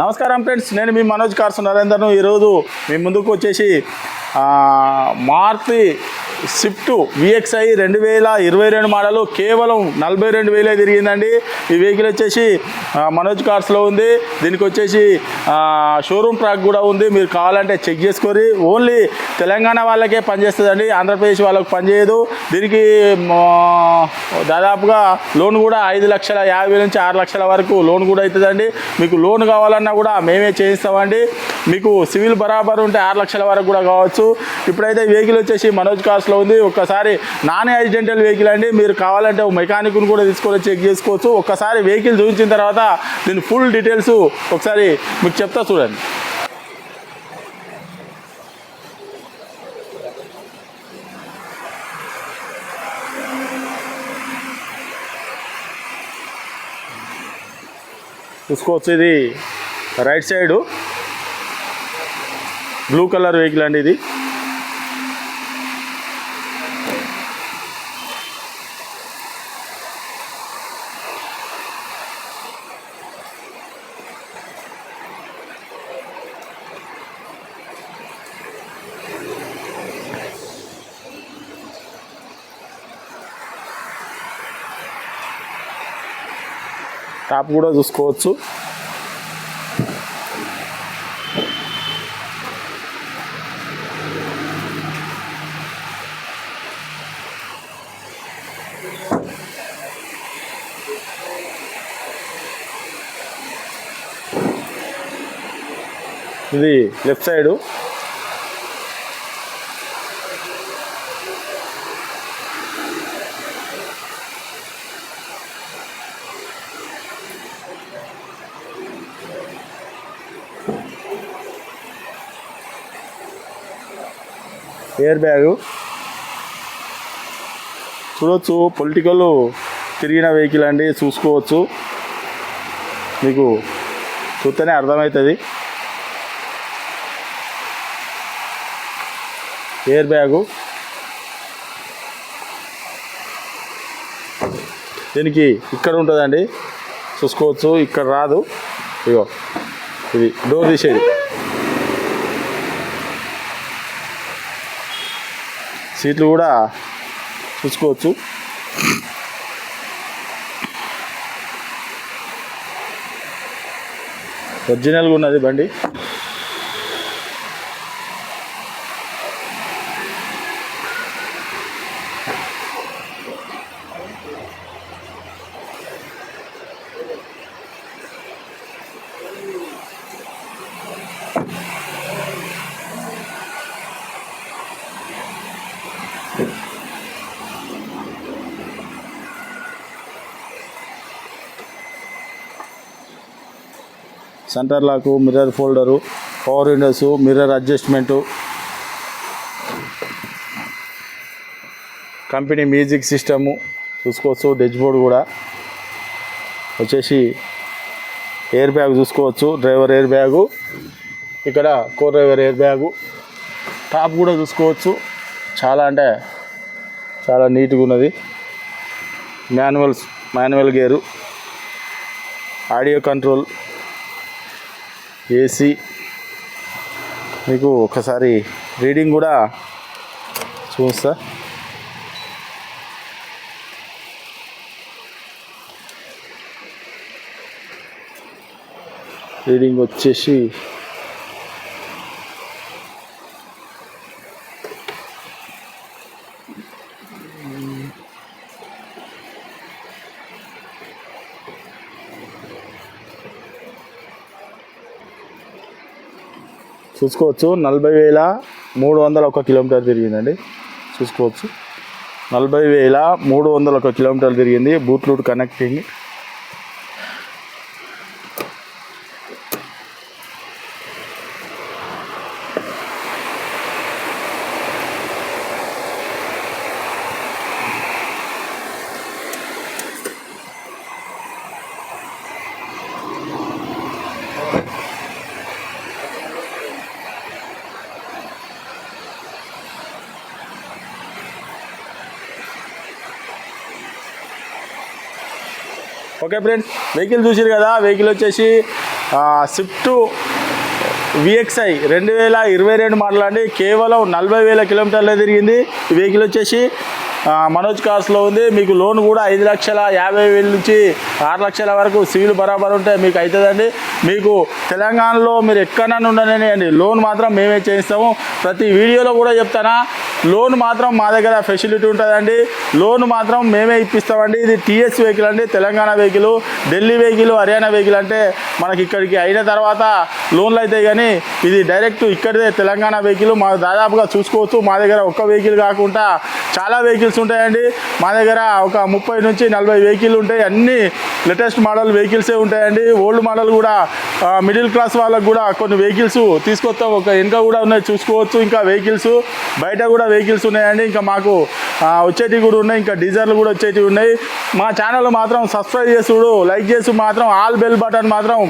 నమస్కారం ఫ్రెండ్స్ నేను మీ మనోజ్ కార్సు నరేందర్ను. ఈరోజు మీ ముందుకు వచ్చేసి మారుతి స్విఫ్ట్ విఎక్స్ఐ రెండు వేల ఇరవై రెండు మోడలు కేవలం నలభై రెండు వేలే తిరిగిందండి. ఈ వెహికల్ వచ్చేసి మనోజ్ కార్స్లో ఉంది. దీనికి వచ్చేసి షోరూమ్ ట్రాక్ కూడా ఉంది. మీరు కావాలంటే చెక్ చేసుకోరి ఓన్లీ తెలంగాణ వాళ్ళకే పనిచేస్తుందండి ఆంధ్రప్రదేశ్ వాళ్ళకి పనిచేయదు దీనికి మా, దాదాపుగా లోన్ కూడా ఐదు లక్షల యాభై నుంచి ఆరు లక్షల వరకు లోన్ కూడా అవుతుందండి. మీకు లోన్ కావాలన్నా కూడా మేమే చేయిస్తామండి. మీకు సివిల్ బరాబర్ ఉంటే ఆరు లక్షల వరకు కూడా కావచ్చు. ఇప్పుడైతే వెహికల్ వచ్చేసి మనోజ్ కార్స్లో ఉంది. ఒక్కసారి నాన్ యాక్సిడెంటల్ వెహికల్ అండి. మీరు కావాలంటే మెకానిక్ను కూడా తీసుకొని చెక్ చేసుకోవచ్చు. ఒక్కసారి వెహికల్ చూపించిన తర్వాత దీని ఫుల్ డీటెయిల్స్ ఒకసారి మీకు చెప్తా చూడండి. చూసుకోవచ్చు. ఇది right side. Blue colour vehicle అండి ఇది. టాప్ కూడా చూసుకోవచ్చు. ఇది లెఫ్ట్ సైడు. Air bag. చూడొచ్చు పొలిటికల్ తిరిగిన వెహికల్ అండి చూసుకోవచ్చు. మీకు చూస్తేనే అర్థమవుతుంది. Airbag. దీనికి ఇక్కడ ఉంటుందండి. చూసుకోవచ్చు ఇక్కడ రాదు. ఇగో ఇది డోర్ తీసేది. సీట్లు కూడా చూసుకోవచ్చు. ఒరిజినల్గా ఉన్నది బండి. Centre lock mirror folder power windows mirror adjustment. Company music system చూసుకోవచ్చు డెచ్ బోర్డు కూడా. వచ్చేసి ఎయిర్ బ్యాగ్ చూసుకోవచ్చు డ్రైవర్ ఎయిర్ బ్యాగు. ఇక్కడ co driver air bag. Top కూడా చూసుకోవచ్చు. చాలా అంటే చాలా నీట్గా ఉన్నది. Manuals manual gear. Audio control. AC. మీకు ఒకసారి రీడింగ్ కూడా చూస్తా రీడింగ్ వచ్చేసి చూసుకోవచ్చు. నలభై వేల మూడు వందల ఒక కిలోమీటర్ తిరిగిందండి. చూసుకోవచ్చు. నలభై వేల మూడు వందల ఒక కిలోమీటర్లు తిరిగింది. బూట్లూట్ కనెక్టింగ్ ఓకే ఫ్రెండ్స్ వెహికల్ చూసారు కదా వెహికల్ వచ్చేసి స్విఫ్ట్ విఎక్స్ఐ రెండు వేల ఇరవై రెండు మోడల్ అండి. కేవలం నలభై వేల కిలోమీటర్లు తిరిగింది. ఈ వెహికల్ వచ్చేసి మనోజ్ కార్స్లో ఉంది. మీకు లోన్ కూడా ఐదు లక్షల యాభై వేల నుంచి ఆరు లక్షల వరకు సివిల్ బరాబర్ ఉంటే మీకు అవుతుందండి మీకు తెలంగాణలో మీరు ఎక్కడన్నా ఉండనండి లోన్ మాత్రం మేమే చేయిస్తాము. ప్రతి వీడియోలో కూడా చెప్తానా. లోన్ మాత్రం మా దగ్గర ఫెసిలిటీ ఉంటుందండి. లోన్ మాత్రం మేమే ఇప్పిస్తామండి. ఇది టీఎస్ వెహికల్ అండి. Telangana vehicle Delhi vehicle Haryana vehicle అంటే మనకి ఇక్కడికి అయిన తర్వాత లోన్లు అయితే కానీ ఇది డైరెక్ట్ ఇక్కడిదే తెలంగాణ వెహికల్. మా దాదాపుగా చూసుకోవచ్చు. మా దగ్గర ఒక్క వెహికల్ కాకుండా చాలా వెహికల్స్ ఉంటాయండి. మా దగ్గర ఒక ముప్పై నుంచి నలభై వెహికల్ ఉంటాయి. అన్ని లేటెస్ట్ మోడల్ వెహికల్సే ఉంటాయండి. ఓల్డ్ మోడల్ కూడా మిడిల్ క్లాస్ వాళ్ళకు కూడా కొన్ని వెహికల్స్ తీసుకొస్తాం. ఒక వెనుక కూడా ఉన్నాయి చూసుకోవచ్చు. ఇంకా వెహికల్స్ బయట కూడా వెహికల్స్ ఉన్నాయండి. ఇంకా మాకు వచ్చేటివి కూడా ఉన్నాయి. ఇంకా డీజర్లు కూడా వచ్చేటివి ఉన్నాయి. మా ఛానల్ మాత్రం సబ్స్క్రైబ్ చేసుడు లైక్ చేసి మాత్రం ఆల్ బెల్ బటన్ మాత్రం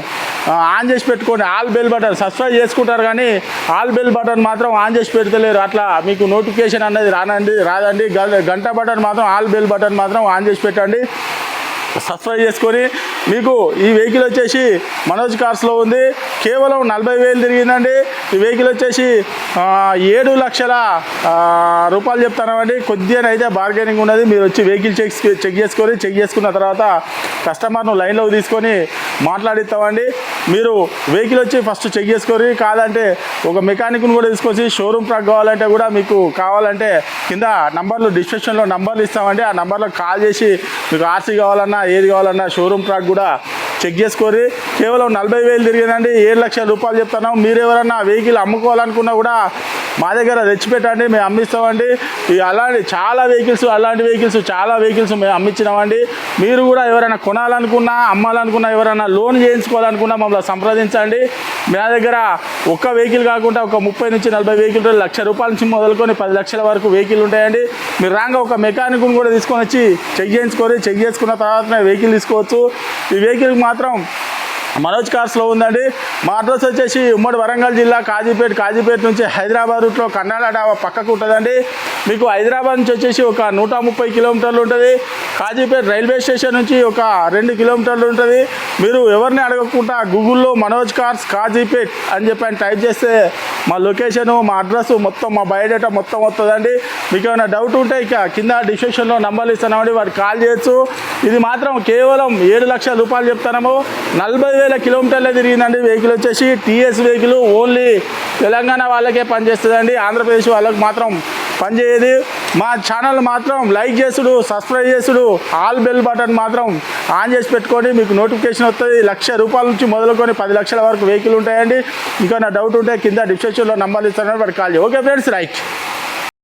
ఆన్ చేసి పెట్టుకోండి. ఆల్ బెల్ బటన్ సబ్స్క్రైబ్ చేసుకుంటారు కానీ ఆల్ బెల్ బటన్ మాత్రం ఆన్ చేసి పెడతలేరు. అట్లా మీకు నోటిఫికేషన్ అనేది రానండి రాదండి. గ- గంట బటన్ మాత్రం ఆల్ బెల్ బటన్ మాత్రం ఆన్ చేసి పెట్టండి. సబ్స్క్రైబ్ చేసుకొని మీకు ఈ వెహికల్ వచ్చేసి మనోజ్ కార్స్లో ఉంది. కేవలం నలభై వేలు తిరిగిందండి. ఈ వెహికల్ వచ్చేసి ఏడు లక్షల రూపాయలు చెప్తానండి కొద్దిగా అయితే బార్గెనింగ్ ఉన్నది. మీరు వచ్చి వెహికల్ చెక్ చెక్ చేసుకొని చెక్ చేసుకున్న తర్వాత కస్టమర్ను లైన్లో తీసుకొని మాట్లాడిస్తామండి. మీరు వెహికల్ వచ్చి ఫస్ట్ చెక్ చేసుకొని కాదంటే ఒక మెకానిక్ను కూడా తీసుకొచ్చి షోరూమ్ ట్రక్ కావాలంటే కూడా మీకు కావాలంటే కింద నంబర్లు డిస్క్రిప్షన్లో నంబర్లు ఇస్తామండి. ఆ నంబర్లో కాల్ చేసి మీకు ఆర్సీ కావాలన్నా ఏది కావాలన్నా షోరూమ్ ట్రాక్ కూడా చెక్ చేసుకోరి కేవలం నలభై వేలు తిరిగిందండి. ఏడు లక్షల రూపాయలు చెప్తాను మీరు ఎవరన్నా వెహికల్ అమ్ముకోవాలనుకున్నా కూడా మా దగ్గర తెచ్చిపెట్టండి. మేము అమ్మిస్తామండి. ఈ అలాంటి చాలా వెహికల్స్ అలాంటి వెహికల్స్ చాలా వెహికల్స్ మేము అమ్మించినామండి మీరు కూడా ఎవరైనా కొనాలనుకున్నా అమ్మాలనుకున్నా ఎవరైనా లోన్ చేయించుకోవాలనుకున్నా మమ్మల్ని సంప్రదించండి. మా దగ్గర ఒక్క వెహికల్ కాకుండా ఒక ముప్పై నుంచి నలభై వెహికల్ లక్ష రూపాయల నుంచి మొదలుకొని పది లక్షల వరకు వెహికల్ ఉంటాయండి. మీరు రాగా ఒక మెకానిక్ని కూడా తీసుకొని వచ్చి చెక్ చేయించుకొని చెక్ చేసుకున్న తర్వాతనే వెహికల్ తీసుకోవచ్చు. ఈ వెహికల్ మాత్రం మనోజ్ కార్స్లో ఉందండి. మా అడ్రస్ వచ్చేసి ఉమ్మడి వరంగల్ జిల్లా కాజీపేట కాజీపేట నుంచి హైదరాబాద్ రూట్లో కర్ణాటక డాబా పక్కకు ఉంటుందండి. మీకు హైదరాబాద్ నుంచి వచ్చేసి ఒక నూట ముప్పై కిలోమీటర్లు ఉంటుంది. కాజీపేట రైల్వే స్టేషన్ నుంచి ఒక రెండు కిలోమీటర్లు ఉంటుంది. మీరు ఎవరిని అడగకుండా గూగుల్లో మనోజ్ కార్స్ కాజీపేట్ అని చెప్పి అని టైప్ చేస్తే మా లొకేషను మా అడ్రస్ మొత్తం మా బయోడేటా మొత్తం వస్తుందండి. మీకు ఏమైనా డౌట్ ఉంటే ఇక కింద డిస్క్రిప్షన్లో నంబర్లు ఇస్తున్నామండి. వారికి కాల్ చేయొచ్చు. ఇది మాత్రం కేవలం ఏడు లక్షల రూపాయలు చెప్తున్నాము. నలభై వేల కిలోమీటర్లే తిరిగిందండి వెహికల్ వచ్చేసి. టీఎస్ వెహికల్ ఓన్లీ తెలంగాణ వాళ్ళకే పనిచేస్తుందండి. ఆంధ్రప్రదేశ్ వాళ్ళకి మాత్రం పనిచేయదు. మా ఛానల్ మాత్రం లైక్ చేసుడు సబ్స్క్రైబ్ చేసుడు ఆల్ బెల్ బటన్ మాత్రం ఆన్ చేసి పెట్టుకొని మీకు నోటిఫికేషన్ వస్తుంది లక్ష రూపాయల నుంచి మొదలుకొని పది లక్షల వరకు వెహికల్ ఉంటాయండి. ఇంకా నా డౌట్ ఉంటే కింద డిస్క్రిప్షన్లో నంబర్లు ఇస్తానని వాడు కాల్ ఓకే ఫ్రెండ్స్ రైట్.